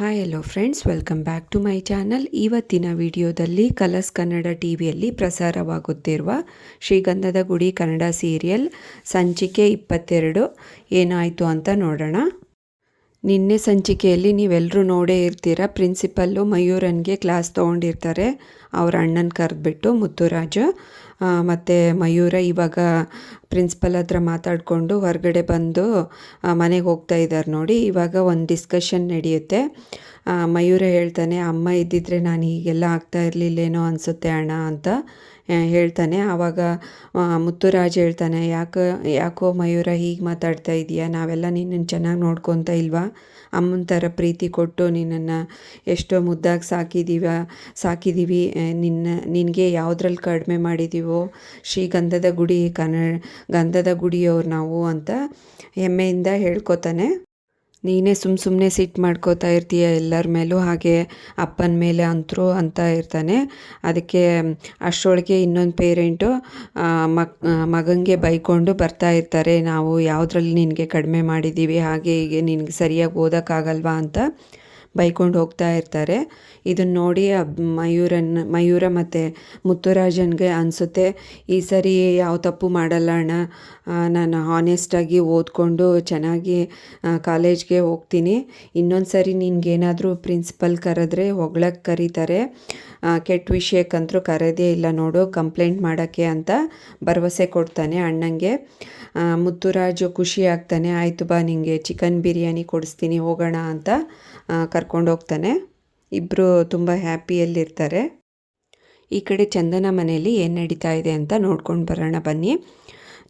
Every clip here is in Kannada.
Hi hello friends welcome back to my channel ಇವತ್ತಿನ ವಿಡಿಯೋದಲ್ಲಿ ಕಲರ್ಸ್ ಕನ್ನಡ ಟಿ ವಿಯಲ್ಲಿ ಪ್ರಸಾರವಾಗುತ್ತಿರುವ ಶ್ರೀಗಂಧದ ಗುಡಿ ಕನ್ನಡ ಸೀರಿಯಲ್ ಸಂಚಿಕೆ ಇಪ್ಪತ್ತೆರಡು. ಏನಾಯಿತು ಅಂತ ನೋಡೋಣ. ನಿನ್ನೆ ಸಂಚಿಕೆಯಲ್ಲಿ ನೀವೆಲ್ಲರೂ ನೋಡೇ ಇರ್ತೀರ? ಪ್ರಿನ್ಸಿಪಲ್ಲು ಮಯೂರನ್ಗೆ ಕ್ಲಾಸ್ ತೊಗೊಂಡಿರ್ತಾರೆ. ಅವ್ರ ಅಣ್ಣನ ಕರೆದ್ಬಿಟ್ಟು ಮುತ್ತುರಾಜು. ಮತ್ತು ಮಯೂರ ಇವಾಗ ಪ್ರಿನ್ಸಿಪಲ್ ಹತ್ರ ಮಾತಾಡಿಕೊಂಡು ಹೊರಗಡೆ ಬಂದು ಮನೆಗೆ ಹೋಗ್ತಾ ಇದ್ದಾರೆ ನೋಡಿ. ಇವಾಗ ಒಂದು ಡಿಸ್ಕಷನ್ ನಡೆಯುತ್ತೆ. ಮಯೂರ ಹೇಳ್ತಾನೆ, ಅಮ್ಮ ಇದ್ದಿದ್ರೆ ನಾನು ಹೀಗೆಲ್ಲ ಆಗ್ತಾ ಇರಲಿಲ್ಲೇನೋ ಅನಿಸುತ್ತೆ ಅಣ್ಣ, ಅಂತ ಹೇಳ್ತಾನೆ. ಆವಾಗ ಮುತ್ತುರಾಜ್ ಹೇಳ್ತಾನೆ, ಯಾಕೆ, ಯಾಕೋ ಮಯೂರ ಹೀಗೆ ಮಾತಾಡ್ತಾ ಇದೀಯಾ? ನಾವೆಲ್ಲ ನಿನ್ನನ್ನು ಚೆನ್ನಾಗಿ ನೋಡ್ಕೊತ ಇಲ್ವಾ? ಅಮ್ಮನ ಥರ ಪ್ರೀತಿ ಕೊಟ್ಟು ನಿನ್ನನ್ನು ಎಷ್ಟೋ ಮುದ್ದಾಗಿ ಸಾಕಿದೀವ ಸಾಕಿದ್ದೀವಿ ನಿನ್ನ, ನಿನಗೆ ಯಾವುದ್ರಲ್ಲಿ ಕಡಿಮೆ ಮಾಡಿದ್ದೀವೋ ಶ್ರೀಗಂಧದ ಗುಡಿ, ಕನ್ನಡ ಗಂಧದ ಗುಡಿಯವ್ರು ನಾವು ಅಂತ ಹೆಮ್ಮೆಯಿಂದ ಹೇಳ್ಕೊತಾನೆ. ನೀನೇ ಸುಮ್ಮ ಸುಮ್ಮನೆ ಸಿಟ್ಟು ಮಾಡ್ಕೋತಾ ಇರ್ತೀಯ ಎಲ್ಲರ ಮೇಲೂ? ಹಾಗೆ ಅಪ್ಪನ ಮೇಲೆ ಅಂತರೂ ಅಂತ ಇರ್ತಾನೆ. ಅದಕ್ಕೆ ಅಷ್ಟರೊಳಗೆ ಇನ್ನೊಂದು ಪೇರೆಂಟು ಮಕ್ ಮಗನಿಗೆ ಬೈಕೊಂಡು ಬರ್ತಾ ಇರ್ತಾರೆ. ನಾವು ಯಾವುದ್ರಲ್ಲಿ ನಿನಗೆ ಕಡಿಮೆ ಮಾಡಿದ್ದೀವಿ ಹಾಗೆ ಹೀಗೆ ನಿನಗೆ ಸರಿಯಾಗಿ ಓದೋಕ್ಕಾಗಲ್ವಾ ಅಂತ. ಬೈಕೊಂಡು ಹೋಗ್ತಾ ಇರ್ತಾರೆ. ಇದನ್ನು ನೋಡಿ ಮಯೂರನ್, ಮಯೂರ ಮತ್ತು ಮುತ್ತುರಾಜನ್ಗೆ ಅನಿಸುತ್ತೆ, ಈ ಸರಿ ಯಾವ ತಪ್ಪು ಮಾಡಲ್ಲ ಅಣ್ಣ ನಾನು ಹಾನೆಸ್ಟಾಗಿ ಓದ್ಕೊಂಡು ಚೆನ್ನಾಗಿ ಕಾಲೇಜ್ಗೆ ಹೋಗ್ತೀನಿ. ಇನ್ನೊಂದು ಸರಿ ನಿನಗೇನಾದರೂ ಪ್ರಿನ್ಸಿಪಲ್ ಕರೆದ್ರೆ ಹೊಗಳಕ್ಕೆ ಕರೀತಾರೆ. ಕೆಟ್ಟ ವಿಷಯಕ್ಕಂತರೂ ಕರೆದೇ ಇಲ್ಲ ನೋಡು ಕಂಪ್ಲೇಂಟ್ ಮಾಡೋಕ್ಕೆ ಅಂತ ಭರವಸೆ ಕೊಡ್ತಾನೆ ಅಣ್ಣಂಗೆ. ಮುತ್ತುರಾಜು ಖುಷಿ ಆಗ್ತಾನೆ, ಆಯಿತು ಬಾ ನಿಂಗೆ ಚಿಕನ್ ಬಿರಿಯಾನಿ ಕೊಡಿಸ್ತೀನಿ, ಹೋಗೋಣ ಅಂತ ಕರ್ಕೊಂಡು ಹೋಗ್ತಾನೆ. ಇಬ್ಬರು ತುಂಬ ಹ್ಯಾಪಿಯಲ್ಲಿರ್ತಾರೆ ಈ ಕಡೆ ಚಂದನ ಮನೆಯಲ್ಲಿ ಏನು ನಡೀತಾ ಇದೆ ಅಂತ ನೋಡ್ಕೊಂಡು ಬರೋಣ ಬನ್ನಿ.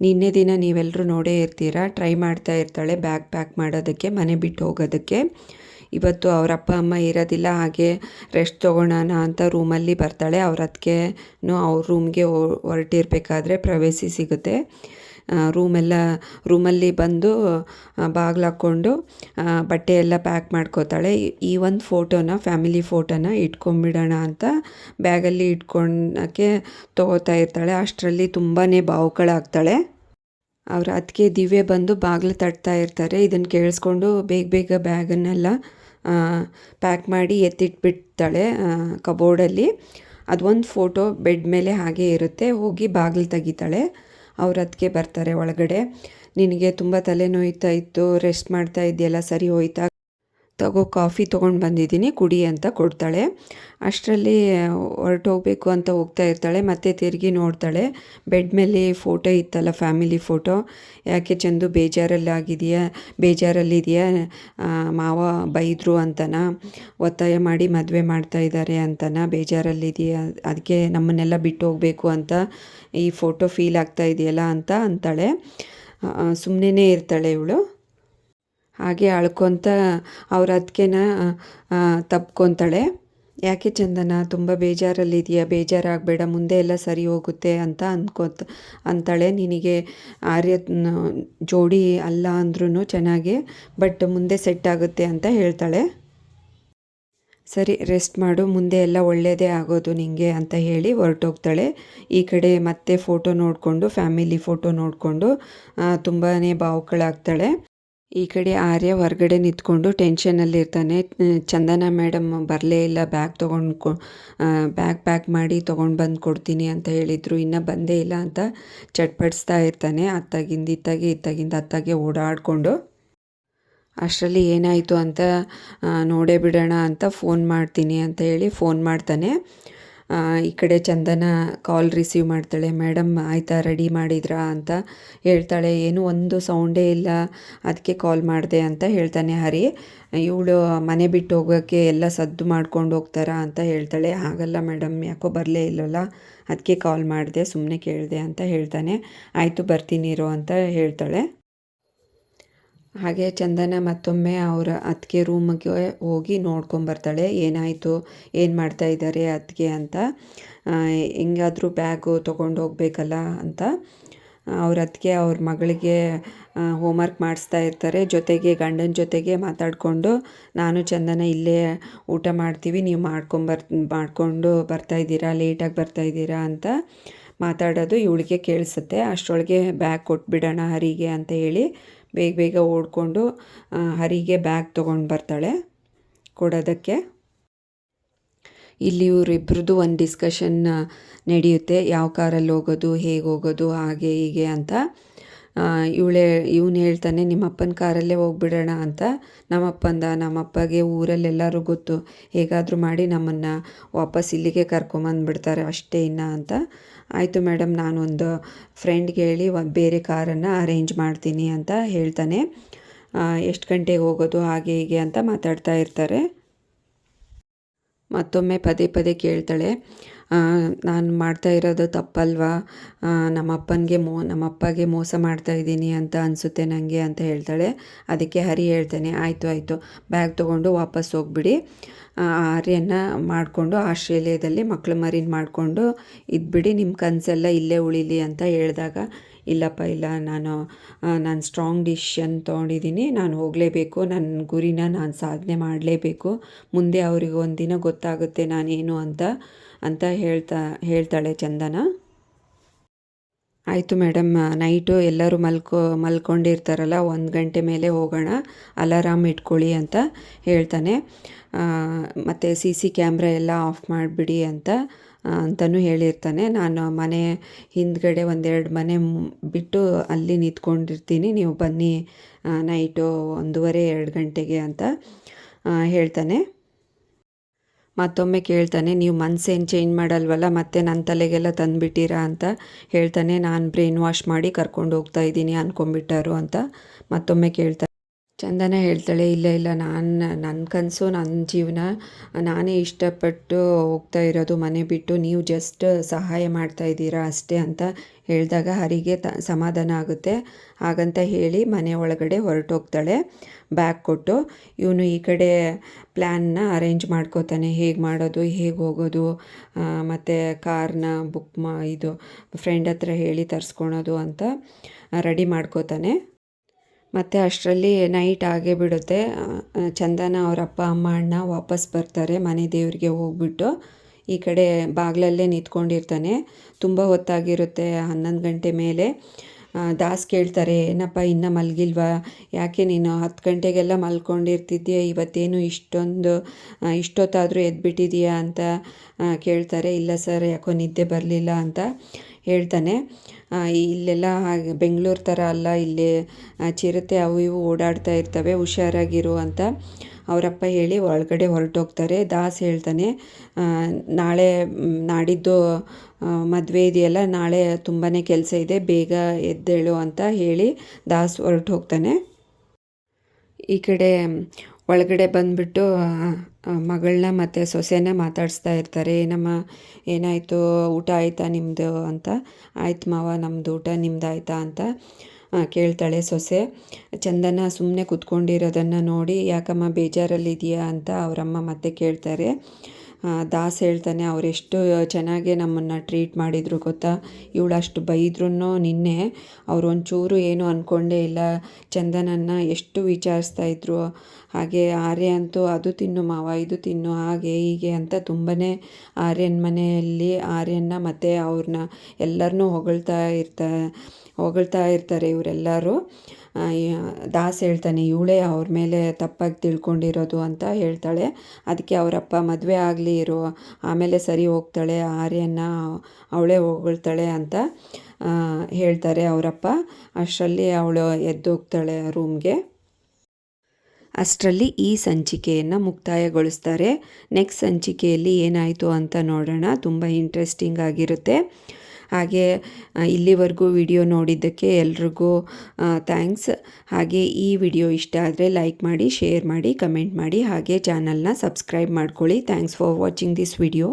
ನಿನ್ನೆ ದಿನ ನೀವೆಲ್ಲರೂ ನೋಡೇ ಇರ್ತೀರಾ? ಟ್ರೈ ಮಾಡ್ತಾ ಇರ್ತಾಳೆ ಬ್ಯಾಗ್ ಪ್ಯಾಕ್ ಮಾಡೋದಕ್ಕೆ, ಮನೆ ಬಿಟ್ಟು ಹೋಗೋದಕ್ಕೆ. ಇವತ್ತು ಅವರ ಅಪ್ಪ ಅಮ್ಮ ಇರೋದಿಲ್ಲ, ಹಾಗೆ ರೆಸ್ಟ್ ತೊಗೊಳೋಣ ಅಂತ ರೂಮಲ್ಲಿ ಬರ್ತಾಳೆ. ಅವ್ರ ಅದಕ್ಕೆ ಅವ್ರ ರೂಮ್ಗೆ ಹೊರಟಿರ್ಬೇಕಾದ್ರೆ ಪ್ರವೇಶಿ ಸಿಗುತ್ತೆ. ರೂಮೆಲ್ಲ, ರೂಮಲ್ಲಿ ಬಂದು ಬಾಗಿಲು ಹಾಕ್ಕೊಂಡು ಬಟ್ಟೆ ಎಲ್ಲ ಪ್ಯಾಕ್ ಮಾಡ್ಕೋತಾಳೆ. ಈ ಒಂದು ಫೋಟೋನ, ಫ್ಯಾಮಿಲಿ ಫೋಟೋನ ಇಟ್ಕೊಂಬಿಡೋಣ ಅಂತ ಬ್ಯಾಗಲ್ಲಿ ಇಟ್ಕೊಳಕ್ಕೆ ತೊಗೋತಾ ಇರ್ತಾಳೆ. ಅಷ್ಟರಲ್ಲಿ ತುಂಬಾ ಬಾವುಗಳಾಗ್ತಾಳೆ ಅವ್ರ ಅದಕ್ಕೆ ದಿವ್ಯ ಬಂದು ಬಾಗಿಲು ತಟ್ತಾ ಇರ್ತಾರೆ. ಇದನ್ನು ಕೇಳಿಸ್ಕೊಂಡು ಬೇಗ ಬೇಗ ಬ್ಯಾಗನ್ನೆಲ್ಲ ಪ್ಯಾಕ್ ಮಾಡಿ ಎತ್ತಿಟ್ಬಿಡ್ತಾಳೆ ಕಬೋರ್ಡಲ್ಲಿ. ಅದೊಂದು ಫೋಟೋ ಬೆಡ್ ಮೇಲೆ ಹಾಗೆ ಇರುತ್ತೆ. ಹೋಗಿ ಬಾಗಿಲು ತೆಗಿತಾಳೆ. ಅವ್ರು ಅದಕ್ಕೆ ಬರ್ತಾರೆ ಒಳಗಡೆ. ನಿನಗೆ ತುಂಬ ತಲೆನೋಯ್ತಾ ಇತ್ತು ರೆಸ್ಟ್ ಮಾಡ್ತಾ ಇದೆಯಲ್ಲ ಸರಿ ಹೋಯ್ತಾ? ತಗೋ ಕಾಫಿ ತೊಗೊಂಡು ಬಂದಿದ್ದೀನಿ, ಕುಡಿ ಅಂತ ಕೊಡ್ತಾಳೆ. ಅಷ್ಟರಲ್ಲಿ ಹೊರಟೋಗ್ಬೇಕು ಅಂತ ಹೋಗ್ತಾ ಇರ್ತಾಳೆ, ಮತ್ತೆ ತಿರುಗಿ ನೋಡ್ತಾಳೆ. ಬೆಡ್ ಮೇಲೆ ಫೋಟೋ ಇತ್ತಲ್ಲ ಫ್ಯಾಮಿಲಿ ಫೋಟೋ? ಯಾಕೆ ಚಂದು ಬೇಜಾರಲ್ಲಿ ಆಗಿದೆಯಾ ಬೇಜಾರಲ್ಲಿದೆಯಾ ಮಾವ ಬೈದರು ಅಂತನ? ಒತ್ತಾಯ ಮಾಡಿ ಮದುವೆ ಮಾಡ್ತಾ ಇದ್ದಾರೆ ಅಂತನ? ಬೇಜಾರಲ್ಲಿದೆಯಾ? ಅದಕ್ಕೆ ನಮ್ಮನ್ನೆಲ್ಲ ಬಿಟ್ಟು ಹೋಗಬೇಕು ಅಂತ ಈ ಫೋಟೋ ಫೀಲ್ ಆಗ್ತಾ ಇದೆಯಲ್ಲ ಅಂತ ಅಂತಾಳೆ. ಸುಮ್ಮನೆ ಇರ್ತಾಳೆ ಇವಳು. ಹಾಗೆ ಅಳ್ಕೊತ ಅವ್ರ ಅದಕ್ಕೆನ ತಪ್ಕೊತಾಳೆ. ಯಾಕೆ ಚಂದನ, ತುಂಬ ಬೇಜಾರಲ್ಲಿದೆಯಾ? ಬೇಜಾರಾಗಬೇಡ, ಮುಂದೆ ಎಲ್ಲ ಸರಿ ಹೋಗುತ್ತೆ ಅಂತ ಅಂದ್ಕೋತ ಅಂತಾಳೆ. ನಿನಗೆ ಆರ್ಯ ಜೋಡಿ ಅಲ್ಲ ಅಂದ್ರೂ ಚೆನ್ನಾಗಿ, ಬಟ್ ಮುಂದೆ ಸೆಟ್ ಆಗುತ್ತೆ ಅಂತ ಹೇಳ್ತಾಳೆ. ಸರಿ, ರೆಸ್ಟ್ ಮಾಡು, ಮುಂದೆ ಎಲ್ಲ ಒಳ್ಳೆಯದೇ ಆಗೋದು ನಿನಗೆ ಅಂತ ಹೇಳಿ ಹೊರಟೋಗ್ತಾಳೆ. ಈ ಕಡೆ ಮತ್ತೆ ಫೋಟೋ ನೋಡಿಕೊಂಡು, ಫ್ಯಾಮಿಲಿ ಫೋಟೋ ನೋಡಿಕೊಂಡು ತುಂಬಾ ಭಾವುಕಳಾಗ್ತಾಳೆ ಈ ಕಡೆ ಆರ್ಯ ಹೊರಗಡೆ ನಿಂತ್ಕೊಂಡು ಟೆನ್ಷನಲ್ಲಿರ್ತಾನೆ ಚಂದನ ಮೇಡಮ್ ಬರಲೇ ಇಲ್ಲ ಬ್ಯಾಗ್ ತೊಗೊಂಡು ಬ್ಯಾಗ್ ಪ್ಯಾಕ್ ಮಾಡಿ ತೊಗೊಂಡು ಬಂದು ಕೊಡ್ತೀನಿ ಅಂತ ಹೇಳಿದರು. ಇನ್ನೂ ಬಂದೇ ಇಲ್ಲ ಅಂತ ಚಟ್ಪಡಿಸ್ತಾ ಇರ್ತಾನೆ. ಅತ್ತಾಗಿಂದ ಇತ್ತಾಗೆ, ಇತ್ತಾಗಿಂದ ಅತ್ತಾಗೆ ಓಡಾಡಿಕೊಂಡು ಅಷ್ಟರಲ್ಲಿ ಏನಾಯಿತು ಅಂತ ನೋಡೇ ಬಿಡೋಣ ಅಂತ ಫೋನ್ ಮಾಡ್ತೀನಿ ಅಂತ ಹೇಳಿ ಫೋನ್ ಮಾಡ್ತಾನೆ. ಈ ಕಡೆ ಚಂದನ ಕಾಲ್ ರಿಸೀವ್ ಮಾಡ್ತಾಳೆ ಮೇಡಮ್ ಆಯಿತಾ ರೆಡಿ ಮಾಡಿದ್ರಾ? ಅಂತ ಹೇಳ್ತಾಳೆ. ಏನು ಒಂದು ಸೌಂಡೇ ಇಲ್ಲ. ಅದಕ್ಕೆ ಕಾಲ್ ಮಾಡಿದೆ ಅಂತ ಹೇಳ್ತಾನೆ ಹರಿ. ಇವಳು ಮನೆ ಬಿಟ್ಟು ಹೋಗೋಕ್ಕೆ ಎಲ್ಲ ಸದ್ದು ಮಾಡ್ಕೊಂಡು ಹೋಗ್ತಾರಾ? ಅಂತ ಹೇಳ್ತಾಳೆ. ಹಾಗಲ್ಲ ಮೇಡಮ್ ಯಾಕೋ ಬರಲೇ ಇಲ್ಲಲ್ಲ. ಅದಕ್ಕೆ ಕಾಲ್ ಮಾಡಿದೆ ಸುಮ್ಮನೆ ಕೇಳಿದೆ ಅಂತ ಹೇಳ್ತಾನೆ. ಆಯಿತು, ಬರ್ತೀನಿ ಇರೋ ಅಂತ ಹೇಳ್ತಾಳೆ. ಹಾಗೆ ಚಂದನ ಮತ್ತೊಮ್ಮೆ ಅವರ ಅತ್ತಿಗೆ ರೂಮಿಗೆ ಹೋಗಿ ನೋಡ್ಕೊಂಬರ್ತಾಳೆ ಏನಾಯಿತು? ಏನು ಮಾಡ್ತಾ ಇದ್ದಾರೆ ಅತ್ತಿಗೆ ಅಂತ. ಹೆಂಗಾದರೂ ಬ್ಯಾಗು ತೊಗೊಂಡು ಹೋಗ್ಬೇಕಲ್ಲ ಅಂತ. ಅವ್ರ ಅತ್ತಿಗೆ ಅವ್ರ ಮಗಳಿಗೆ ಹೋಮ್ವರ್ಕ್ ಮಾಡಿಸ್ತಾ ಇರ್ತಾರೆ. ಜೊತೆಗೆ, ಗಂಡನ ಜೊತೆಗೆ ಮಾತಾಡಿಕೊಂಡು, ನಾನು ಚಂದನ ಇಲ್ಲೇ ಊಟ ಮಾಡ್ತೀವಿ. ನೀವು ಮಾಡ್ಕೊಂಬರ್ ಮಾಡಿಕೊಂಡು ಬರ್ತಾಯಿದ್ದೀರಾ ಲೇಟಾಗಿ ಬರ್ತಾಯಿದ್ದೀರಾ ಅಂತ ಮಾತಾಡೋದು ಇವಳಿಗೆ ಕೇಳಿಸುತ್ತೆ. ಅಷ್ಟರೊಳಗೆ ಬ್ಯಾಗ್ ಕೊಟ್ಬಿಡೋಣ ಹರಿಗೆ ಅಂತ ಹೇಳಿ ಬೇಗ ಬೇಗ ಓಡಿಕೊಂಡು ಹರಿಗೆ ಬ್ಯಾಗ್ ತೊಗೊಂಡು ಬರ್ತಾಳೆ ಕೊಡೋದಕ್ಕೆ. ಇಲ್ಲಿ ಇವರಿಬ್ರದ್ದು ಒಂದು ಡಿಸ್ಕಷನ್ ನಡೆಯುತ್ತೆ. ಯಾವ ಕಾರಲ್ಲಿ ಹೋಗೋದು, ಹೇಗೆ ಹೋಗೋದು, ಹಾಗೆ ಹೀಗೆ ಅಂತ. ಇವಳೇ, ಇವನು ಹೇಳ್ತಾನೆ, ನಿಮ್ಮಪ್ಪನ ಕಾರಲ್ಲೇ ಹೋಗ್ಬಿಡೋಣ ಅಂತ. ನಮ್ಮಪ್ಪಂದ, ನಮ್ಮಪ್ಪಗೆ ಊರಲ್ಲೆಲ್ಲರೂ ಗೊತ್ತು. ಹೇಗಾದರೂ ಮಾಡಿ ನಮ್ಮನ್ನು ವಾಪಸ್ ಇಲ್ಲಿಗೆ ಕರ್ಕೊಂಬಂದುಬಿಡ್ತಾರೆ ಅಷ್ಟೇ ಇನ್ನ ಅಂತ. ಆಯಿತು ಮೇಡಮ್, ನಾನೊಂದು ಫ್ರೆಂಡ್ಗೆ ಹೇಳಿ ಬೇರೆ ಕಾರನ್ನು ಅರೇಂಜ್ ಮಾಡ್ತೀನಿ ಅಂತ ಹೇಳ್ತಾನೆ. ಎಷ್ಟು ಗಂಟೆಗೆ ಹೋಗೋದು, ಹಾಗೆ ಹೀಗೆ ಅಂತ ಮಾತಾಡ್ತಾ ಇರ್ತಾರೆ. ಮತ್ತೊಮ್ಮೆ ಪದೇ ಪದೇ ಕೇಳ್ತಾಳೆ ನಾನು ಮಾಡ್ತಾ ಇರೋದು ತಪ್ಪಲ್ವಾ? ನಮ್ಮಪ್ಪನಿಗೆ ಮೋ, ನಮ್ಮಪ್ಪಗೆ ಮೋಸ ಮಾಡ್ತಾ ಇದ್ದೀನಿ ಅಂತ ಅನಿಸುತ್ತೆ ನನಗೆ ಅಂತ ಹೇಳ್ತಾಳೆ. ಅದಕ್ಕೆ ಹರಿ ಹೇಳ್ತಾನೆ, ಆಯಿತು ಆಯಿತು, ಬ್ಯಾಗ್ ತೊಗೊಂಡು ವಾಪಸ್ ಹೋಗ್ಬಿಡಿ. ಹರಿಯನ್ನು ಮಾಡಿಕೊಂಡು ಆಸ್ಟ್ರೇಲಿಯಾದಲ್ಲಿ ಮಕ್ಕಳು ಮರಿನ ಮಾಡಿಕೊಂಡು ಇದ್ಬಿಡಿ ನಿಮ್ಮ ಕನಸೆಲ್ಲ ಇಲ್ಲೇ ಉಳಿಲಿ ಅಂತ ಹೇಳಿದಾಗ ಇಲ್ಲಪ್ಪ, ಇಲ್ಲ, ನಾನು ನಾನು ಸ್ಟ್ರಾಂಗ್ ಡಿಶಿಷನ್ ತೊಗೊಂಡಿದ್ದೀನಿ, ನಾನು ಹೋಗಲೇಬೇಕು ನನ್ನ ಗುರಿನ ನಾನು ಸಾಧನೆ ಮಾಡಲೇಬೇಕು, ಮುಂದೆ ಅವ್ರಿಗೆ ಒಂದಿನ ಗೊತ್ತಾಗುತ್ತೆ ನಾನೇನು ಅಂತ ಅಂತ ಹೇಳ್ತಾ, ಹೇಳ್ತಾಳೆ ಚಂದನ. ಆಯಿತು ಮೇಡಮ್ ನೈಟು ಎಲ್ಲರೂ ಮಲ್ಕೊ, ಮಲ್ಕೊಂಡಿರ್ತಾರಲ್ಲ, ಒಂದು ಗಂಟೆ ಮೇಲೆ ಹೋಗೋಣ, ಅಲಾರಾಮ್ ಇಟ್ಕೊಳ್ಳಿ ಅಂತ ಹೇಳ್ತಾನೆ. ಮತ್ತು ಸಿ ಸಿ ಕ್ಯಾಮ್ರಾ ಎಲ್ಲ ಆಫ್ ಮಾಡಿಬಿಡಿ ಅಂತ ಅಂತಲೂ ಹೇಳಿರ್ತಾನೆ, ನಾನು ಮನೆ ಹಿಂದ್ಗಡೆ ಒಂದೆರಡು ಮನೆ ಬಿಟ್ಟು ಅಲ್ಲಿ ನಿಂತ್ಕೊಂಡಿರ್ತೀನಿ, ನೀವು ಬನ್ನಿ ನೈಟು ಒಂದೂವರೆ, ಎರಡು ಗಂಟೆಗೆ ಅಂತ ಹೇಳ್ತಾನೆ. ಮತ್ತೊಮ್ಮೆ ಕೇಳ್ತಾನೆ, ನೀವು ಮನ್ಸೇನು ಚೇಂಜ್ ಮಾಡಲ್ವಲ್ಲ, ಮತ್ತೆ ನನ್ನ ತಲೆಗೆಲ್ಲ ತಂದುಬಿಟ್ಟಿರಾ ಅಂತ ಹೇಳ್ತಾನೆ. ನಾನು ಬ್ರೈನ್ ವಾಶ್ ಮಾಡಿ ಕರ್ಕೊಂಡು ಹೋಗ್ತಾ ಇದ್ದೀನಿ ಅಂದ್ಕೊಂಬಿಟ್ಟಾರು ಅಂತ ಮತ್ತೊಮ್ಮೆ ಕೇಳ್ತಾನೆ. ಚಂದನ ಹೇಳ್ತಾಳೆ, ಇಲ್ಲ ಇಲ್ಲ, ನಾನು ನನ್ನ ಕನಸು ನನ್ನ ಜೀವನ ನಾನೇ ಇಷ್ಟಪಟ್ಟು ಹೋಗ್ತಾ ಇರೋದು ಮನೆ ಬಿಟ್ಟು ನೀವು ಜಸ್ಟ್ ಸಹಾಯ ಮಾಡ್ತಾ ಇದ್ದೀರಾ ಅಷ್ಟೇ ಅಂತ ಹೇಳಿದಾಗ ಹರಿಗೆ ತ, ಸಮಾಧಾನ ಆಗುತ್ತೆ. ಹಾಗಂತ ಹೇಳಿ ಮನೆ ಒಳಗಡೆ ಹೊರಟೋಗ್ತಾಳೆ ಬ್ಯಾಗ್ ಕೊಟ್ಟು. ಇವನು ಈ ಕಡೆ ಪ್ಲ್ಯಾನ್ನ ಅರೇಂಜ್ ಮಾಡ್ಕೋತಾನೆ, ಹೇಗೆ ಮಾಡೋದು, ಹೇಗೆ ಹೋಗೋದು ಮತ್ತು ಕಾರ್ನ ಬುಕ್ ಮಾ, ಇದು ಫ್ರೆಂಡ್ ಹತ್ರ ಹೇಳಿ ತರಿಸ್ಕೊಳೋದು ಅಂತ ರೆಡಿ ಮಾಡ್ಕೋತಾನೆ. ಮತ್ತು ಅಷ್ಟರಲ್ಲಿ ನೈಟ್ ಆಗೇ ಬಿಡುತ್ತೆ. ಚಂದನ ಅವ್ರ ಅಪ್ಪ, ಅಮ್ಮ, ಅಣ್ಣ ವಾಪಸ್ ಬರ್ತಾರೆ ಮನೆ ದೇವರಿಗೆ ಹೋಗ್ಬಿಟ್ಟು. ಈ ಕಡೆ ಬಾಗಿಲಲ್ಲೇ ನಿಂತ್ಕೊಂಡಿರ್ತಾನೆ. ತುಂಬ ಹೊತ್ತಾಗಿರುತ್ತೆ ಹನ್ನೊಂದು ಗಂಟೆ ಮೇಲೆ. ದಾಸ್ ಕೇಳ್ತಾರೆ, ಏನಪ್ಪ, ಇನ್ನೂ ಮಲಗಿಲ್ವಾ? ಯಾಕೆ ನೀನು ಹತ್ತು ಗಂಟೆಗೆಲ್ಲ ಮಲ್ಕೊಂಡಿರ್ತಿದ್ದೀಯ ಇವತ್ತೇನು ಇಷ್ಟೊಂದು ಇಷ್ಟೊತ್ತಾದರೂ ಎದ್ಬಿಟ್ಟಿದೀಯಾ? ಅಂತ ಕೇಳ್ತಾರೆ. ಇಲ್ಲ ಸರ್, ಯಾಕೋ ನಿದ್ದೆ ಬರಲಿಲ್ಲ ಅಂತ. ಹೇಳ್ತಾನೆ. ಇಲ್ಲೆಲ್ಲ ಹಾಗೆ ಬೆಂಗಳೂರು ಥರ ಅಲ್ಲ, ಇಲ್ಲಿ ಚಿರತೆ ಅವು ಇವು ಓಡಾಡ್ತಾ ಇರ್ತವೆ, ಹುಷಾರಾಗಿರು ಅಂತ ಅವರಪ್ಪ ಹೇಳಿ ಒಳಗಡೆ ಹೊರಟೋಗ್ತಾರೆ. ದಾಸ್ ಹೇಳ್ತಾನೆ ನಾಳೆ ನಾಡಿದ್ದು ಮದುವೆ ಇದೆಯಲ್ಲ, ನಾಳೆ ತುಂಬಾ ಕೆಲಸ ಇದೆ, ಬೇಗ ಎದ್ದೇಳು ಅಂತ ಹೇಳಿ ದಾಸ್ ಹೊರಟು ಹೋಗ್ತಾನೆ ಈ ಕಡೆ, ಒಳಗಡೆ ಬಂದುಬಿಟ್ಟು ಮಗಳನ್ನ ಮತ್ತು ಸೊಸೆನ ಮಾತಾಡಿಸ್ತಾ ಇರ್ತಾರೆ. ಏನಮ್ಮ, ಏನಾಯಿತು? ಊಟ ಆಯಿತಾ ನಿಮ್ಮದು ಅಂತ. ಆಯ್ತು ಮಾವ ನಮ್ಮದು ಊಟ ನಿಮ್ದು ಆಯಿತಾ ಅಂತ ಕೇಳ್ತಾಳೆ ಸೊಸೆ. ಚಂದನ ಸುಮ್ಮನೆ ಕುತ್ಕೊಂಡಿರೋದನ್ನು ನೋಡಿ, ಯಾಕಮ್ಮ ಬೇಜಾರಲ್ಲಿದೆಯಾ ಅಂತ ಅವರಮ್ಮ ಮತ್ತೆ ಕೇಳ್ತಾರೆ. ದಾಸ್ ಹೇಳ್ತಾನೆ ಅವರೆಷ್ಟು ಚೆನ್ನಾಗಿ ನಮ್ಮನ್ನು ಟ್ರೀಟ್ ಮಾಡಿದರು ಗೊತ್ತಾ? ಇವಳು ಅಷ್ಟು ಬೈದ್ರೂ ನಿನ್ನೆ ಅವ್ರು ಒಂಚೂರು ಏನು ಅಂದ್ಕೊಂಡೇ ಇಲ್ಲ. ಚಂದನನ್ನು ಎಷ್ಟು ವಿಚಾರಿಸ್ತಾ ಇದ್ರು. ಹಾಗೆ ಆರ್ಯ ಅಂತೂ ಅದು ತಿನ್ನು ಮಾವ, ಇದು ತಿನ್ನು, ಹಾಗೆ ಹೀಗೆ ಅಂತ ತುಂಬಾ ಆರ್ಯನ ಮನೆಯಲ್ಲಿ ಆರ್ಯನ ಮತ್ತು ಅವ್ರನ್ನ ಎಲ್ಲರನ್ನೂ ಹೊಗಳ್ತಾ ಇರ್ತಾ, ಹೊಗಳ್ತಾ ಇರ್ತಾರೆ ಇವರೆಲ್ಲರೂ. ದಾಸ್ ಹೇಳ್ತಾನೆ, ಇವಳೇ ಅವ್ರ ಮೇಲೆ ತಪ್ಪಾಗಿ ತಿಳ್ಕೊಂಡಿರೋದು ಅಂತ ಹೇಳ್ತಾಳೆ. ಅದಕ್ಕೆ ಅವರಪ್ಪ ಮದುವೆ ಆಗಲಿ ಇರೋ, ಆಮೇಲೆ ಸರಿ ಹೋಗ್ತಾಳೆ ಆರ್ಯನ ಅವಳೇ ಹೋಗ್ತಾಳೆ ಅಂತ ಹೇಳ್ತಾರೆ ಅವರಪ್ಪ ಅಷ್ಟರಲ್ಲಿ ಅವಳು ಎದ್ದೋಗ್ತಾಳೆ ರೂಮ್ಗೆ. ಅಷ್ಟರಲ್ಲಿ ಈ ಸಂಚಿಕೆಯನ್ನು ಮುಕ್ತಾಯಗೊಳಿಸ್ತಾರೆ. ನೆಕ್ಸ್ಟ್ ಸಂಚಿಕೆಯಲ್ಲಿ ಏನಾಯಿತು ಅಂತ ನೋಡೋಣ. ತುಂಬ ಇಂಟ್ರೆಸ್ಟಿಂಗ್ ಆಗಿರುತ್ತೆ. ಹಾಗೆ ಇಲ್ಲಿವರೆಗೂ ವಿಡಿಯೋ ನೋಡಿದ್ದಕ್ಕೆ ಎಲ್ರಿಗೂ ಥ್ಯಾಂಕ್ಸ್. ಹಾಗೆ ಈ ವಿಡಿಯೋ ಇಷ್ಟ ಆದರೆ ಲೈಕ್ ಮಾಡಿ, ಶೇರ್ ಮಾಡಿ, ಕಮೆಂಟ್ ಮಾಡಿ, ಹಾಗೆ ಚಾನಲ್ನ ಸಬ್ಸ್ಕ್ರೈಬ್ ಮಾಡ್ಕೊಳ್ಳಿ. Thanks for watching this video.